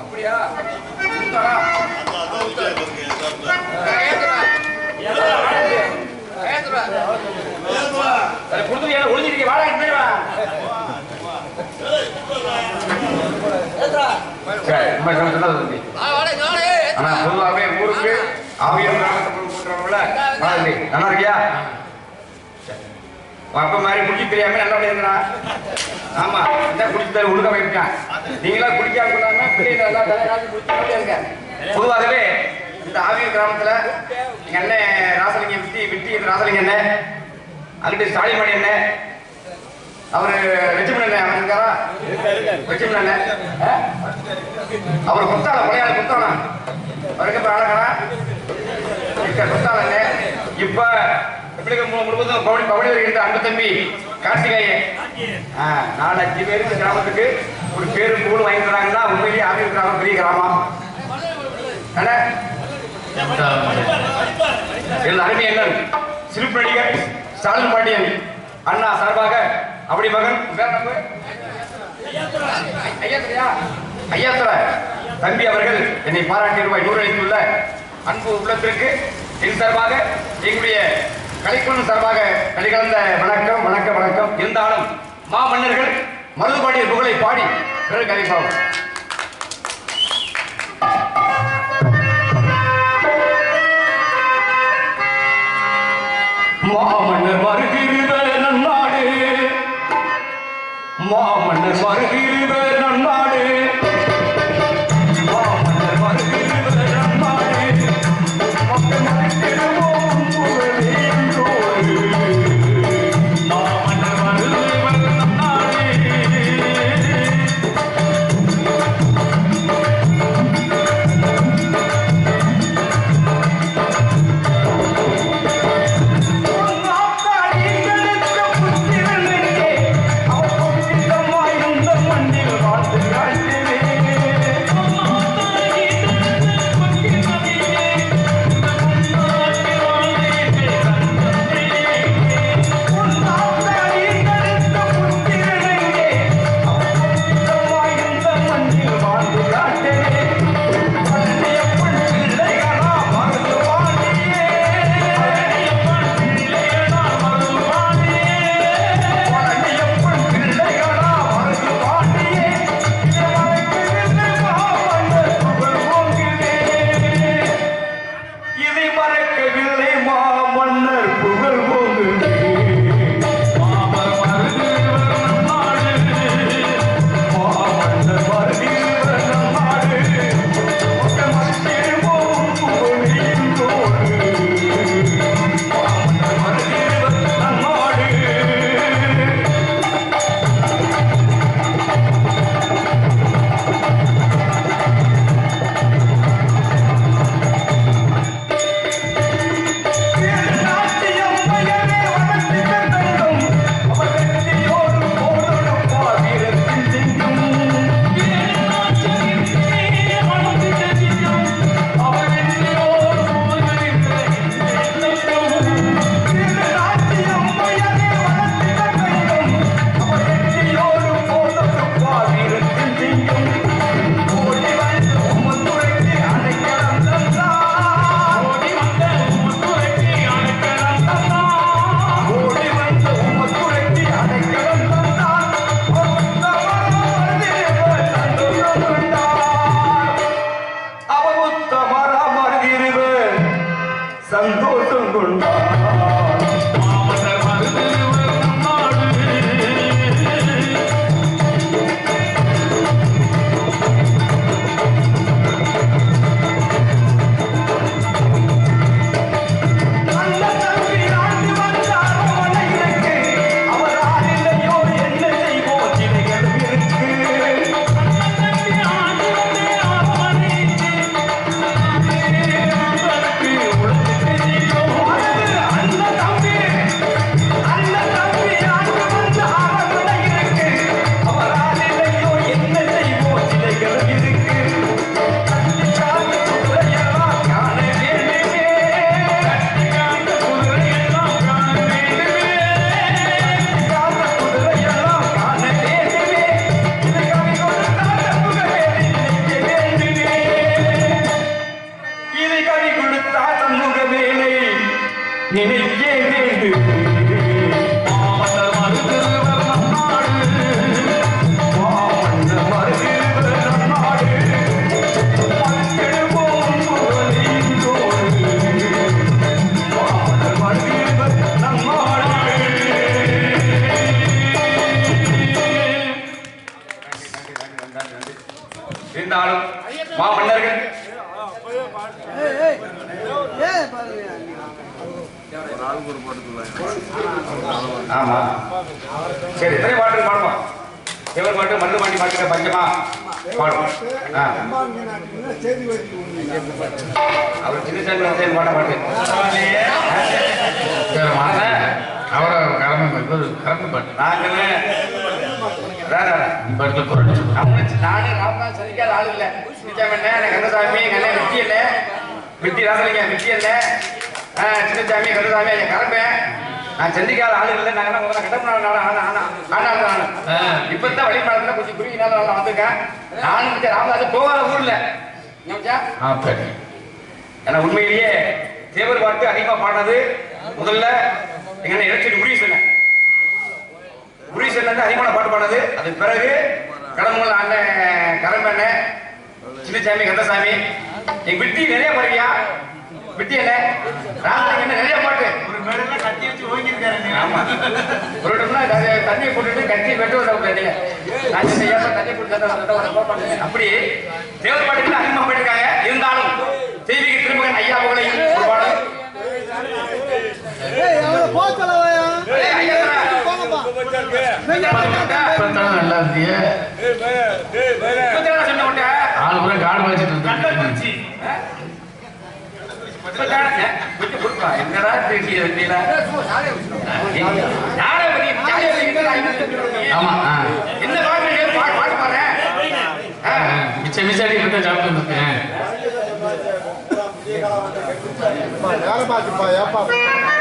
அப்படியா? ஒளிஞ்சிருக்க வாடா பொதுவாகவே ஊருக்கு ஆவியம் வா தம்பி. நல்லா இருக்கியா? அப்பா மாதிரி குடிக்க தெரியாம நல்லா இருந்தா ஆமா இந்த குடிச்சு ஒழுங்க இருக்கான் நீங்களா குடிக்காம கொள்ளாம பிள்ளைங்க எல்லாம் தலைகாலத்து பொதுவாகவே இந்த ஆவியம் கிராமத்துல எங்க அண்ணன் ராசலிங்கம் விட்டி விட்டி ராசலிங்க அண்ணன் அதுக்கு ஸ்டாலிமணி அண்ணன் அவரு வெச்சுமன் அண்ணன் அவன் இருக்காரா வெச்சுமன் அண்ணன் அவர் குத்தாள மலையாள குத்தாளா அவருக்கு இப்ப அழகா குத்தாள இப்ப பிள்ளைகள் முழுவதும் பவனி பவனி வருகின்ற அன்பு தம்பி கார்த்திகேயன். நாலு அஞ்சு பேர் இந்த கிராமத்துக்கு ஒரு பேரும் கூட வாங்கி தராங்கன்னா உண்மையிலேயே ஆவியூர் கிராமம். பெரிய கிராமம் அருமை என்ன சிரிப்பு நடிகர் ஸ்டாலின் பாண்டியன் அண்ணா சார்பாக அப்படி மகன் வேற நம்ம ஐயாத்திரையா? தம்பி அவர்கள் என்னை பாராட்டி ரூபாய் நூறு அளித்துள்ள அன்பு உள்ளத்திற்கு என் சார்பாக எங்களுடைய கலைக்குழு சார்பாக கலிகலந்த வணக்கம் வணக்கம் வணக்கம். இருந்தாலும் மா மன்னர்கள் மருதுபாண்டியர் புகழை பாடி பிறகு கலைப்பாவும் Ele ஆமா. சரி எத்தனை பாட்டு பாடுவோம்? சிவன் பாட்டு? மண்ணு பாண்டி பாட்டுக்க பஞ்சமா பாடுவோம். ஆ. அவர் சின்ன சாமி பாட மாட்டேன் அவரை கடமை இவர் கறந்து பாட்டு. நாங்களே. நானே ராமதாஸ் சரிக்காத ஆள் இல்ல. சின்னசாமி அண்ணன் கந்தசாமி அண்ணன் வெட்டி இல்ல வெட்டி ராசலிங்க வெட்டி இல்ல சின்னசாமி கந்தசாமி என் கரம்பேன் நான் சந்திக்காத ஆள் இல்லை நாங்க எல்லாம் முதல்ல கடமை நாள் ஆனா ஆனா ஆனா இப்பதான் வழிபாடத்துல கொஞ்சம் நாள் நான் வந்திருக்கேன். நானும் மச்சான் ராமதாஸ் போகாத ஊர்ல. ஏன்னா உண்மையிலேயே தேவர் பாட்டு அதிகமா பாடினது முதல்ல எங்க இலட்சியம் முடிவு சொன்னேன் முரீசன் வந்து அதிகமான பாட்டு பாடுது அது பிறகு கடம்புல அண்ணன் கரம்பண்ணன் சின்னசாமி கந்தசாமி. எங்க விட்டி நிறைய பாடுவியா விட்டி என்ன? ராமலிங்க என்ன நிறைய பாட்டு. ஒரு ஆமா. அது தண்ணியை போட்டுட்டு கட்டி வெட்டு வர நான் சொன்னேன், ஏப்பா தண்ணி கொடுத்தா அப்படி தேவர் பாட்டுகள் அதிகமா போயிருக்காங்க இருந்தாலும் தெய்வீக திருமகன் ஐயா. இப்பதான் நல்லா உன்ட்ட. ஆளு காடு வச்சுட்டு என்னடா பேசிய வண்டியில? யாரை பத்தி? யாரை பத்தி என்னடா இன்னும் சொல்றீங்க? ஆமா ஆ. என்ன பாடுறீங்க? பாடு, பாடு பாடுறேன். ஆ. ஆ, மிச்ச மிச்சாடி இப்பதான் சாப்பிட்டு இருக்கேன் தங்கத்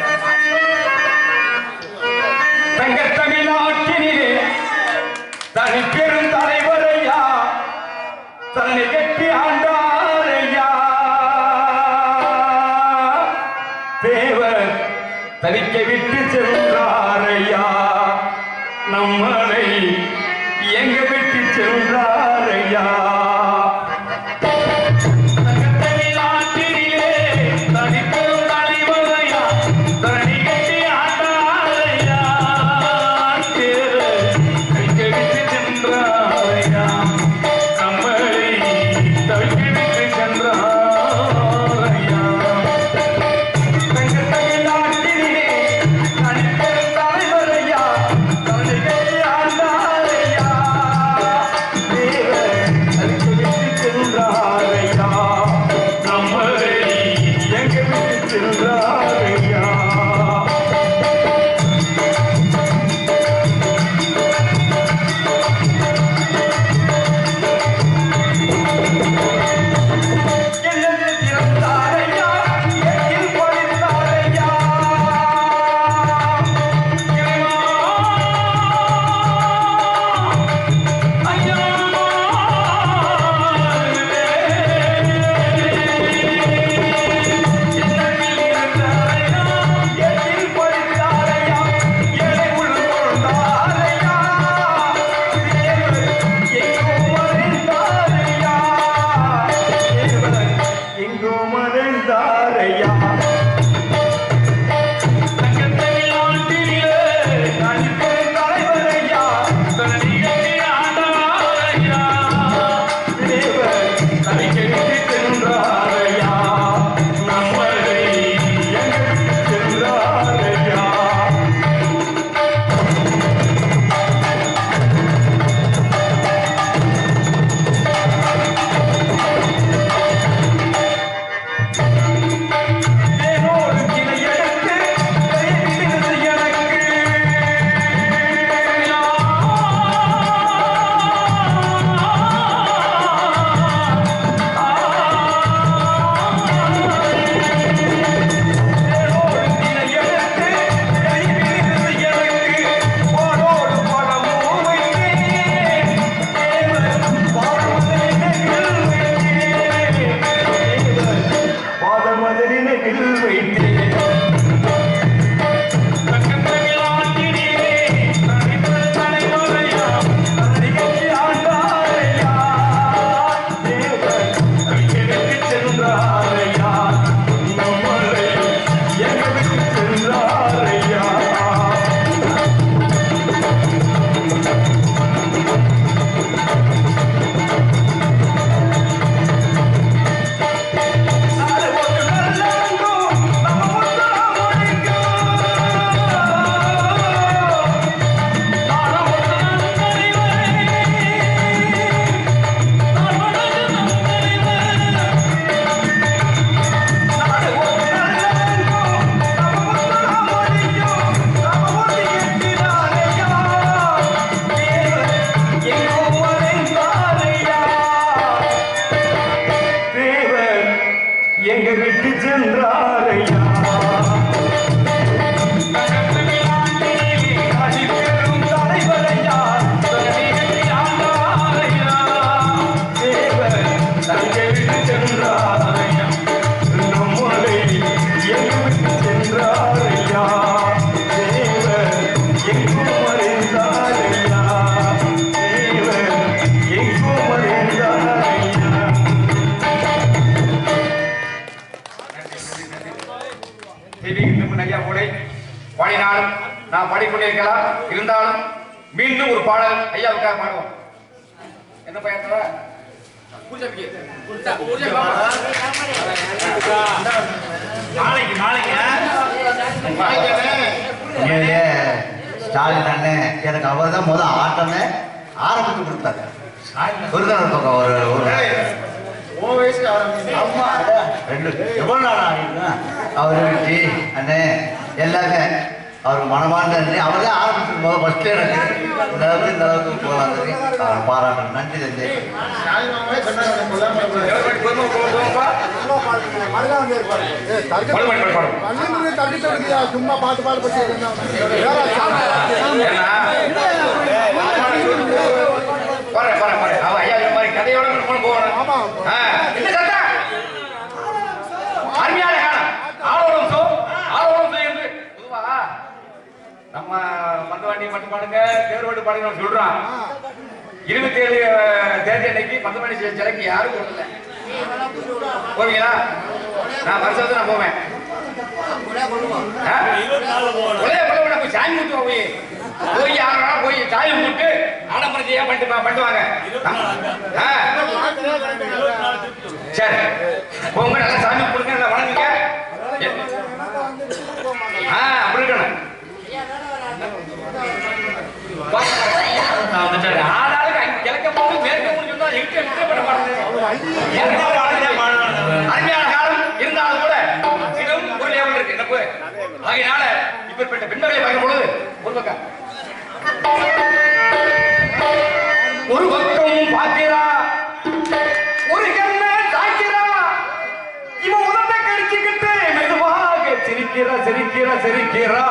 நிழலில் வைத்து நான் பாடிக்கொண்டிருக்கலாம். இருந்தாலும் மீண்டும் ஒரு பாடல் ஐயாவுக்காக பாடுவோம். என்ன பையன் நாளைக்கு நாளைக்கு ஸ்டாலின் அண்ணன் எனக்கு அவர் தான் முதல் ஆட்டமே ஆரம்பித்து கொடுத்தாரு. விருதுநகர் பக்கம் ஒரு ஒரு ரெண்டு எவ்வளோ நாள் ஆகிடுனா அவர் அண்ணே எல்லாமே அவர் மனமார்ந்த நன்றி அவர் தான் ஆரம்பிச்சு முதல் ஃபஸ்ட்டு எனக்கு இந்த அளவுக்கு இந்த அளவுக்கு போகலாம் சொல்லி அவர் பாராட்டணும். நன்றி தந்தை. சும்மா பாட்டு பாடு பத்தி பாரு பாரு பாரு. அவன் ஐயா இந்த மாதிரி கதையோட நம்ம போகணும். ஆமா. ஆ, என்ன சத்தம்? அருமையான காலம் ஆளோடம் சோ ஆளோடம் சோ என்று பொதுவா நம்ம மந்தவாண்டி மட்டும் பாடுங்க. தேர்வாடு பாடுங்க சொல்றான். இருபத்தி ஏழு தேதி அன்னைக்கு பந்தமணி சிலைக்கு யாரும் போடல. போவீங்களா? நான் வருஷத்துல நான் போவேன். சாமி குத்துவா போய். போய் யாரா போய் சாமி கும்பிட்டு ஆடம்பரத்தையா பண்ணிட்டு பா- பண்ணுவாங்க. சரி. போங்க நல்லா சாமி கொடுங்க நல்லா வணங்குங்க. ஆ அப்படி இருக்கணும் ஆளாளுக்கு அங்க கிழக்க போகணும் மேற்க போகணும் சொன்னா எங்க எங்க பண்ண மாட்டேங்குது அருமையான காலம் இருந்தாலும் கூட இதுவும் ஒரு லேவல் இருக்கு என்ன ஆகையினால இப்படிப்பட்ட பெண்மகளை பார்க்கும் பொழுது ஒரு பக்கம் ஒரு பக்கம் பார்க்கிறா ஒரு கண்ண தாக்கிறா இவன் உதட்ட கடிச்சுக்கிட்டு மெதுவாக சிரிக்கிறா சிரிக்கிறா சிரிக்கிறா